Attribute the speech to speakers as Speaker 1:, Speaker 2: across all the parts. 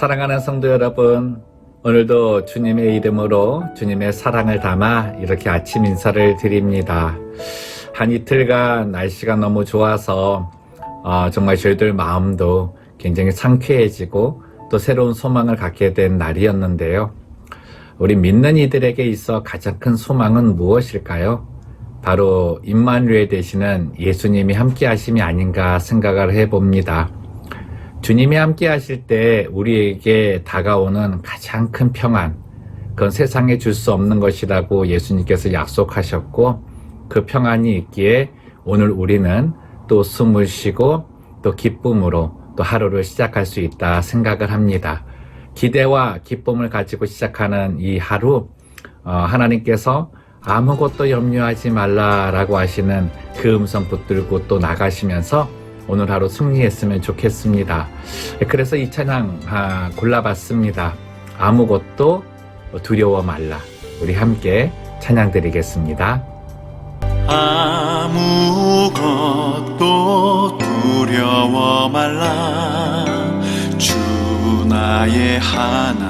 Speaker 1: 사랑하는 성도 여러분, 오늘도 주님의 이름으로 주님의 사랑을 담아 이렇게 아침 인사를 드립니다. 한 이틀간 날씨가 너무 좋아서 어, 정말 저희들 마음도 굉장히 상쾌해지고 또 새로운 소망을 갖게 된 날이었는데요. 우리 믿는 이들에게 있어 가장 큰 소망은 무엇일까요? 바로 임마누엘 되시는 예수님이 함께 하심이 아닌가 생각을 해봅니다. 주님이 함께 하실 때 우리에게 다가오는 가장 큰 평안, 그건 세상에 줄 수 없는 것이라고 예수님께서 약속하셨고, 그 평안이 있기에 오늘 우리는 또 숨을 쉬고 또 기쁨으로 또 하루를 시작할 수 있다 생각을 합니다. 기대와 기쁨을 가지고 시작하는 이 하루, 어, 하나님께서 아무것도 염려하지 말라라고 하시는 그 음성 붙들고 또 나가시면서 오늘 하루 승리했으면 좋겠습니다. 그래서 이 찬양 아, 골라봤습니다. 아무것도 두려워 말라. 우리 함께 찬양 드리겠습니다.
Speaker 2: 아무것도 두려워 말라 주 나의 하나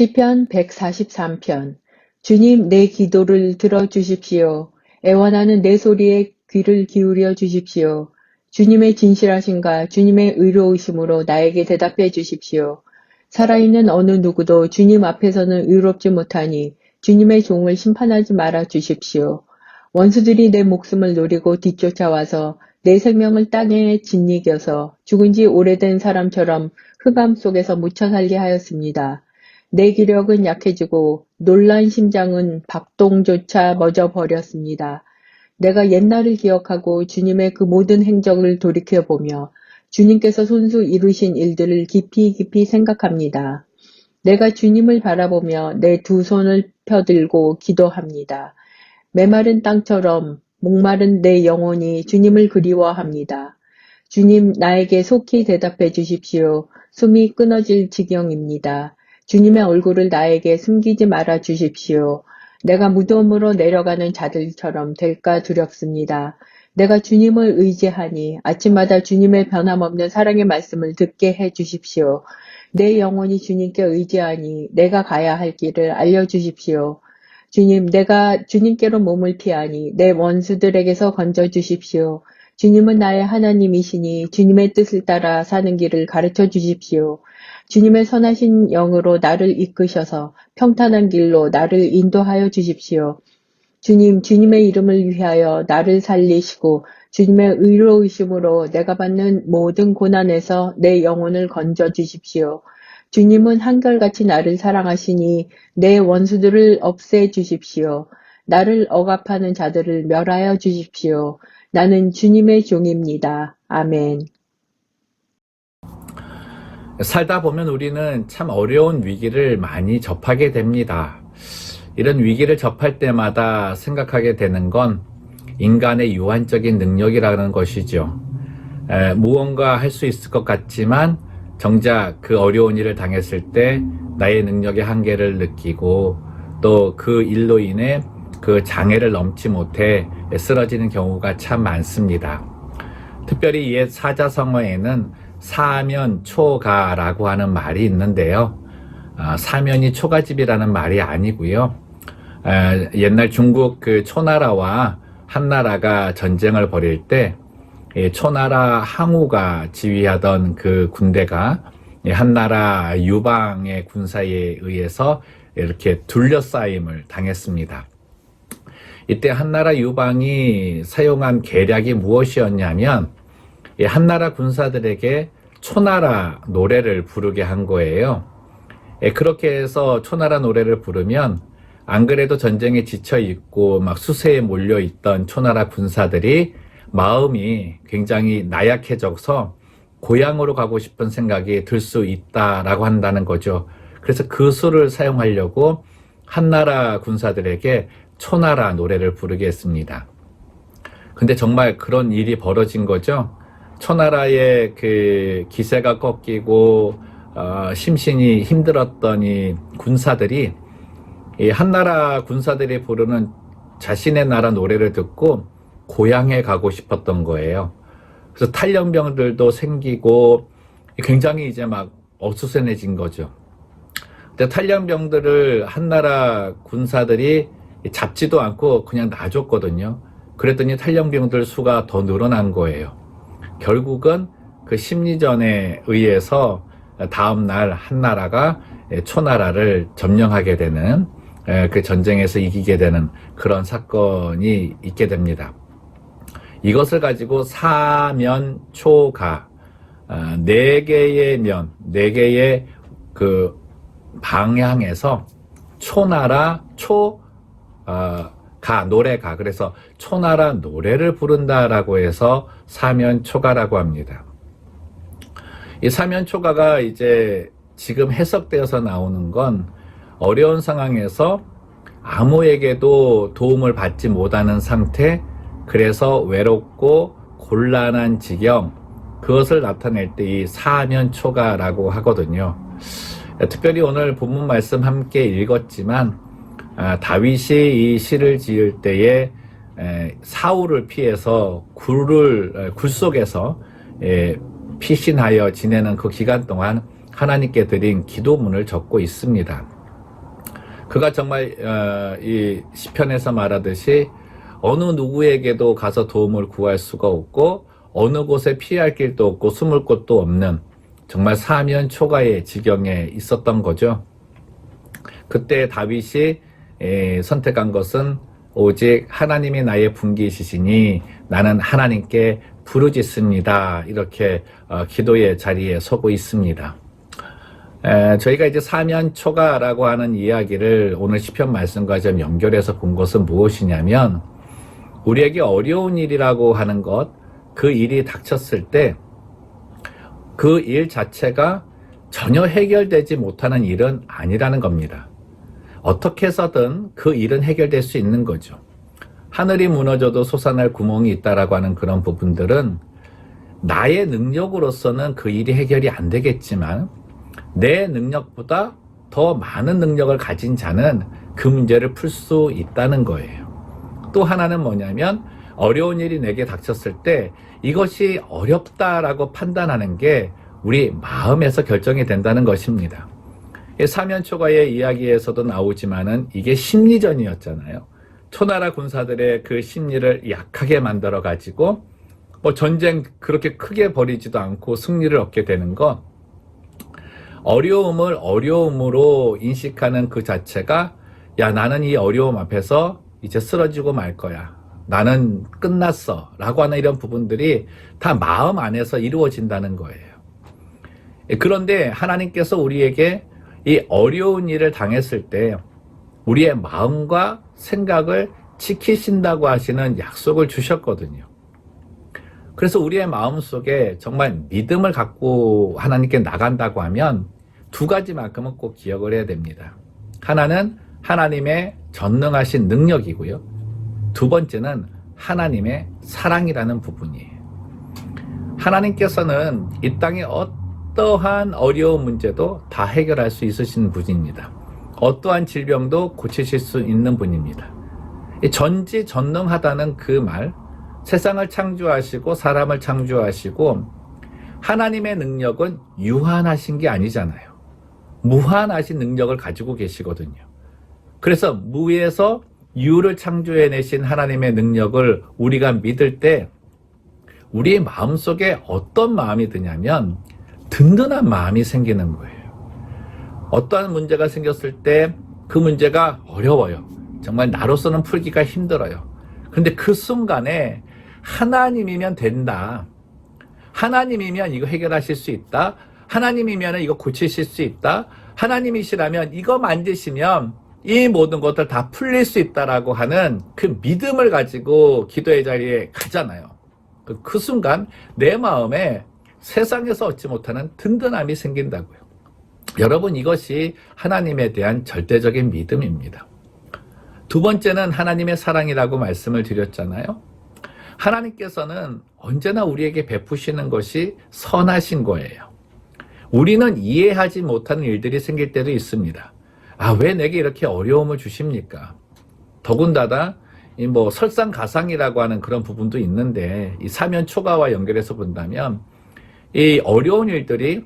Speaker 3: 시편 143편 주님 내 기도를 들어 주십시오. 애원하는 내 소리에 귀를 기울여 주십시오. 주님의 진실하심과 주님의 의로우심으로 나에게 대답해 주십시오. 살아있는 어느 누구도 주님 앞에서는 의롭지 못하니 주님의 종을 심판하지 말아 주십시오. 원수들이 내 목숨을 노리고 뒤쫓아와서 내 생명을 땅에 짓이겨서 죽은 지 오래된 사람처럼 흑암 속에서 묻혀 살게 하였습니다. 내 기력은 약해지고 놀란 심장은 박동조차 멎어 버렸습니다. 내가 옛날을 기억하고 주님의 그 모든 행적을 돌이켜보며 주님께서 손수 이루신 일들을 깊이 깊이 생각합니다. 내가 주님을 바라보며 내 두 손을 펴들고 기도합니다. 메마른 땅처럼 목마른 내 영혼이 주님을 그리워합니다. 주님 나에게 속히 대답해 주십시오. 숨이 끊어질 지경입니다. 주님의 얼굴을 나에게 숨기지 말아 주십시오. 내가 무덤으로 내려가는 자들처럼 될까 두렵습니다. 내가 주님을 의지하니 아침마다 주님의 변함없는 사랑의 말씀을 듣게 해 주십시오. 내 영혼이 주님께 의지하니 내가 가야 할 길을 알려 주십시오. 주님, 내가 주님께로 몸을 피하니 내 원수들에게서 건져 주십시오. 주님은 나의 하나님이시니 주님의 뜻을 따라 사는 길을 가르쳐 주십시오. 주님의 선하신 영으로 나를 이끄셔서 평탄한 길로 나를 인도하여 주십시오. 주님, 주님의 이름을 위하여 나를 살리시고 주님의 의로우심으로 내가 받는 모든 고난에서 내 영혼을 건져 주십시오. 주님은 한결같이 나를 사랑하시니 내 원수들을 없애 주십시오. 나를 억압하는 자들을 멸하여 주십시오. 나는 주님의 종입니다. 아멘.
Speaker 1: 살다 보면 우리는 참 어려운 위기를 많이 접하게 됩니다. 이런 위기를 접할 때마다 생각하게 되는 건 인간의 유한적인 능력이라는 것이죠. 에, 무언가 할 수 있을 것 같지만 정작 그 어려운 일을 당했을 때 나의 능력의 한계를 느끼고 또 그 일로 인해 그 장애를 넘지 못해 쓰러지는 경우가 참 많습니다. 특별히 옛 사자성어에는 사면 초가라고 하는 말이 있는데요. 아, 사면이 초가집이라는 말이 아니고요. 에, 옛날 중국 그 초나라와 한나라가 전쟁을 벌일 때이 초나라 항우가 지휘하던 그 군대가 이 한나라 유방의 군사에 의해서 이렇게 둘러싸임을 당했습니다. 이때 한나라 유방이 사용한 계략이 무엇이었냐면 이 한나라 군사들에게 초나라 노래를 부르게 한 거예요. 예, 그렇게 해서 초나라 노래를 부르면 안 그래도 전쟁에 지쳐 있고 막 수세에 몰려 있던 초나라 군사들이 마음이 굉장히 나약해져서 고향으로 가고 싶은 생각이 들 수 있다라고 한다는 거죠. 그래서 그 수를 사용하려고 한나라 군사들에게 초나라 노래를 부르게 했습니다. 근데 정말 그런 일이 벌어진 거죠. 초나라의 그 기세가 꺾이고 어, 심신이 힘들었던 이 군사들이 이 한나라 군사들이 부르는 자신의 나라 노래를 듣고 고향에 가고 싶었던 거예요. 그래서 탈영병들도 생기고 굉장히 이제 막 어수선해진 거죠. 근데 탈영병들을 한나라 군사들이 잡지도 않고 그냥 놔줬거든요. 그랬더니 탈영병들 수가 더 늘어난 거예요. 결국은 그 심리전에 의해서 다음 날 한 나라가 초나라를 점령하게 되는 그 전쟁에서 이기게 되는 그런 사건이 있게 됩니다. 이것을 가지고 사면 초가 아, 네 개의 면, 네 개의 그 방향에서 초나라 초 어, 가 노래가 그래서 초나라 노래를 부른다라고 해서 사면초가라고 합니다. 이 사면초가가 이제 지금 해석되어서 나오는 건 어려운 상황에서 아무에게도 도움을 받지 못하는 상태, 그래서 외롭고 곤란한 지경, 그것을 나타낼 때 이 사면초가라고 하거든요. 특별히 오늘 본문 말씀 함께 읽었지만, 아, 다윗이 이 시를 지을 때에 에, 사울을 피해서 굴을 에, 굴 속에서 에, 피신하여 지내는 그 기간 동안 하나님께 드린 기도문을 적고 있습니다. 그가 정말 어, 이 시편에서 말하듯이 어느 누구에게도 가서 도움을 구할 수가 없고 어느 곳에 피할 길도 없고 숨을 곳도 없는 정말 사면 초가의 지경에 있었던 거죠. 그때 다윗이 에, 선택한 것은 오직 하나님이 나의 분기시시니 나는 하나님께 부르짖습니다. 이렇게 어, 기도의 자리에 서고 있습니다. 에, 저희가 이제 사면초가라고 하는 이야기를 오늘 시편 말씀과 좀 연결해서 본 것은 무엇이냐면 우리에게 어려운 일이라고 하는 것, 그 일이 닥쳤을 때 그 일 자체가 전혀 해결되지 못하는 일은 아니라는 겁니다. 어떻게 해서든 그 일은 해결될 수 있는 거죠. 하늘이 무너져도 솟아날 구멍이 있다라고 하는 그런 부분들은 나의 능력으로서는 그 일이 해결이 안 되겠지만 내 능력보다 더 많은 능력을 가진 자는 그 문제를 풀 수 있다는 거예요. 또 하나는 뭐냐면 어려운 일이 내게 닥쳤을 때 이것이 어렵다라고 판단하는 게 우리 마음에서 결정이 된다는 것입니다. 이 사면초가의 이야기에서도 나오지만은 이게 심리전이었잖아요. 초나라 군사들의 그 심리를 약하게 만들어 가지고 뭐 전쟁 그렇게 크게 벌이지도 않고 승리를 얻게 되는 것. 어려움을 어려움으로 인식하는 그 자체가 야 나는 이 어려움 앞에서 이제 쓰러지고 말 거야. 나는 끝났어. 라고 하는 이런 부분들이 다 마음 안에서 이루어진다는 거예요. 예, 그런데 하나님께서 우리에게 이 어려운 일을 당했을 때 우리의 마음과 생각을 지키신다고 하시는 약속을 주셨거든요. 그래서 우리의 마음 속에 정말 믿음을 갖고 하나님께 나간다고 하면 두 가지만큼은 꼭 기억을 해야 됩니다. 하나는 하나님의 전능하신 능력이고요. 두 번째는 하나님의 사랑이라는 부분이에요. 하나님께서는 이 땅에 어 떠한 어려운 문제도 다 해결할 수 있으신 분입니다. 어떠한 질병도 고치실 수 있는 분입니다. 이 전지전능하다는 그 말, 세상을 창조하시고 사람을 창조하시고 하나님의 능력은 유한하신 게 아니잖아요. 무한하신 능력을 가지고 계시거든요. 그래서 무에서 유를 창조해내신 하나님의 능력을 우리가 믿을 때 우리의 마음속에 어떤 마음이 드냐면 든든한 마음이 생기는 거예요. 어떠한 문제가 생겼을 때 그 문제가 어려워요. 정말 나로서는 풀기가 힘들어요. 근데 그 순간에 하나님이면 된다. 하나님이면 이거 해결하실 수 있다. 하나님이면 이거 고치실 수 있다. 하나님이시라면 이거 만드시면 이 모든 것들 다 풀릴 수 있다라고 하는 그 믿음을 가지고 기도의 자리에 가잖아요. 그, 그 순간 내 마음에 세상에서 얻지 못하는 든든함이 생긴다고요. 여러분 이것이 하나님에 대한 절대적인 믿음입니다. 두 번째는 하나님의 사랑이라고 말씀을 드렸잖아요. 하나님께서는 언제나 우리에게 베푸시는 것이 선하신 거예요. 우리는 이해하지 못하는 일들이 생길 때도 있습니다. 아, 왜 내게 이렇게 어려움을 주십니까? 더군다나, 이 뭐, 설상가상이라고 하는 그런 부분도 있는데, 이 사면 초가와 연결해서 본다면, 이 어려운 일들이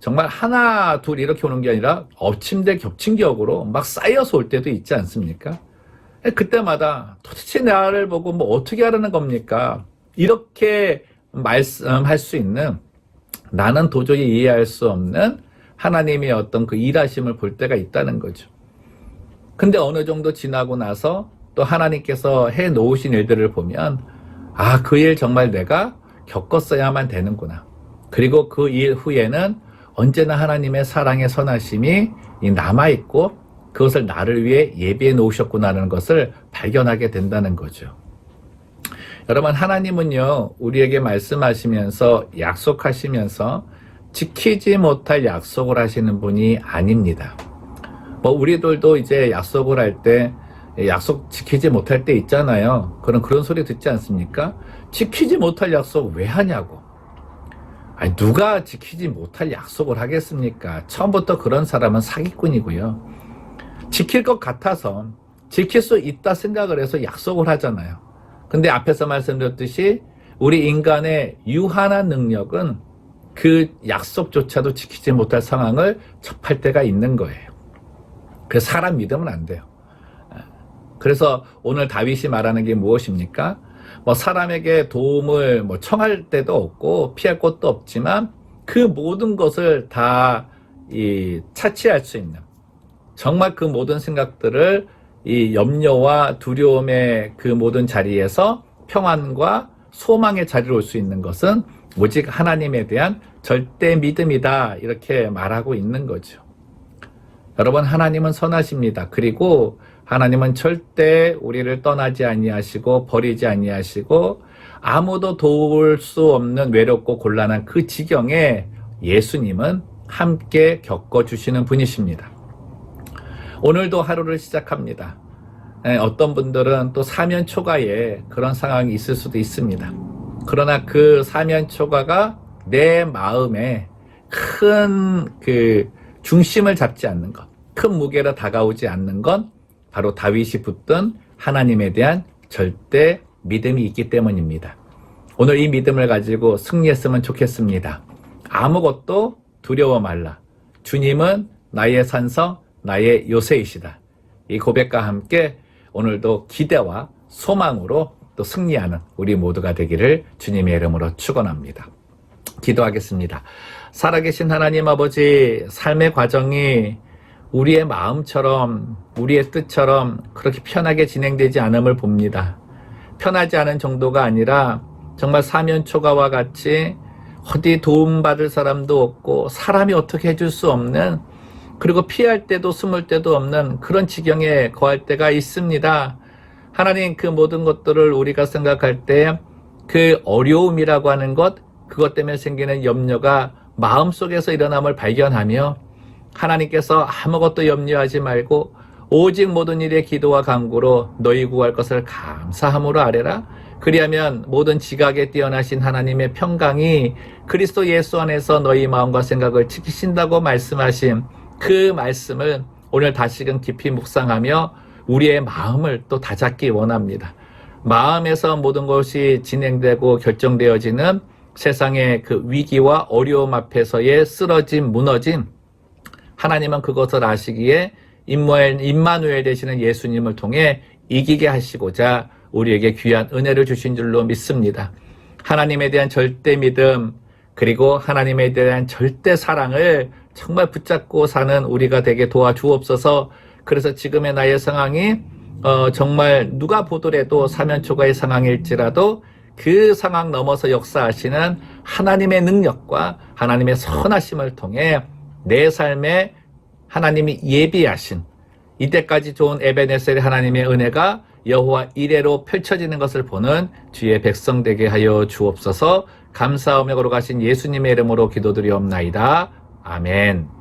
Speaker 1: 정말 하나, 둘 이렇게 오는 게 아니라 엎침대 겹친 격으로 막 쌓여서 올 때도 있지 않습니까? 그때마다 도대체 나를 보고 뭐 어떻게 하라는 겁니까? 이렇게 말씀할 수 있는 나는 도저히 이해할 수 없는 하나님의 어떤 그 일하심을 볼 때가 있다는 거죠. 근데 어느 정도 지나고 나서 또 하나님께서 해 놓으신 일들을 보면 아, 그 일 정말 내가 겪었어야만 되는구나. 그리고 그 일 후에는 언제나 하나님의 사랑의 선하심이 남아있고 그것을 나를 위해 예비해 놓으셨구나라는 것을 발견하게 된다는 거죠. 여러분, 하나님은요, 우리에게 말씀하시면서 약속하시면서 지키지 못할 약속을 하시는 분이 아닙니다. 뭐, 우리들도 이제 약속을 할 때 약속 지키지 못할 때 있잖아요. 그런, 그런 소리 듣지 않습니까? 지키지 못할 약속 왜 하냐고. 아니, 누가 지키지 못할 약속을 하겠습니까? 처음부터 그런 사람은 사기꾼이고요. 지킬 것 같아서 지킬 수 있다 생각을 해서 약속을 하잖아요. 근데 앞에서 말씀드렸듯이 우리 인간의 유한한 능력은 그 약속조차도 지키지 못할 상황을 접할 때가 있는 거예요. 그래서 사람 믿으면 안 돼요. 그래서 오늘 다윗이 말하는 게 무엇입니까? 뭐 사람에게 도움을 뭐 청할 때도 없고 피할 곳도 없지만 그 모든 것을 다 이 차치할 수 있는 정말 그 모든 생각들을 이 염려와 두려움의 그 모든 자리에서 평안과 소망의 자리로 올 수 있는 것은 오직 하나님에 대한 절대 믿음이다. 이렇게 말하고 있는 거죠. 여러분, 하나님은 선하십니다. 그리고 하나님은 절대 우리를 떠나지 아니하시고 버리지 아니하시고 아무도 도울 수 없는 외롭고 곤란한 그 지경에 예수님은 함께 겪어주시는 분이십니다. 오늘도 하루를 시작합니다. 예, 어떤 분들은 또 사면 초가에 그런 상황이 있을 수도 있습니다. 그러나 그 사면 초가가 내 마음에 큰 그 중심을 잡지 않는 것, 큰 무게로 다가오지 않는 건 바로 다윗이 붙든 하나님에 대한 절대 믿음이 있기 때문입니다. 오늘 이 믿음을 가지고 승리했으면 좋겠습니다. 아무것도 두려워 말라. 주님은 나의 산성, 나의 요새이시다. 이 고백과 함께 오늘도 기대와 소망으로 또 승리하는 우리 모두가 되기를 주님의 이름으로 축원합니다. 기도하겠습니다. 살아계신 하나님 아버지, 삶의 과정이 우리의 마음처럼, 우리의 뜻처럼 그렇게 편하게 진행되지 않음을 봅니다. 편하지 않은 정도가 아니라 정말 사면 초가와 같이 어디 도움받을 사람도 없고 사람이 어떻게 해줄 수 없는 그리고 피할 때도 숨을 때도 없는 그런 지경에 거할 때가 있습니다. 하나님 그 모든 것들을 우리가 생각할 때 그 어려움이라고 하는 것, 그것 때문에 생기는 염려가 마음속에서 일어남을 발견하며 하나님께서 아무것도 염려하지 말고 오직 모든 일에 기도와 간구로 너희 구할 것을 감사함으로 아뢰라. 그리하면 모든 지각에 뛰어나신 하나님의 평강이 그리스도 예수 안에서 너희 마음과 생각을 지키신다고 말씀하신 그 말씀을 오늘 다시금 깊이 묵상하며 우리의 마음을 또 다잡기 원합니다. 마음에서 모든 것이 진행되고 결정되어지는 세상의 그 위기와 어려움 앞에서의 쓰러짐, 무너짐, 하나님은 그것을 아시기에 임마누엘, 임마누엘 되시는 예수님을 통해 이기게 하시고자 우리에게 귀한 은혜를 주신 줄로 믿습니다. 하나님에 대한 절대 믿음, 그리고 하나님에 대한 절대 사랑을 정말 붙잡고 사는 우리가 되게 도와주옵소서. 그래서 지금의 나의 상황이 어, 정말 누가 보더라도 사면 초과의 상황일지라도 그 상황 넘어서 역사하시는 하나님의 능력과 하나님의 선하심을 통해 내 삶에 하나님이 예비하신 이때까지 좋은 에베네셀의 하나님의 은혜가 여호와 이래로 펼쳐지는 것을 보는 주의 백성 되게 하여 주옵소서 감사하며 걸어가신 예수님의 이름으로 기도드리옵나이다. 아멘.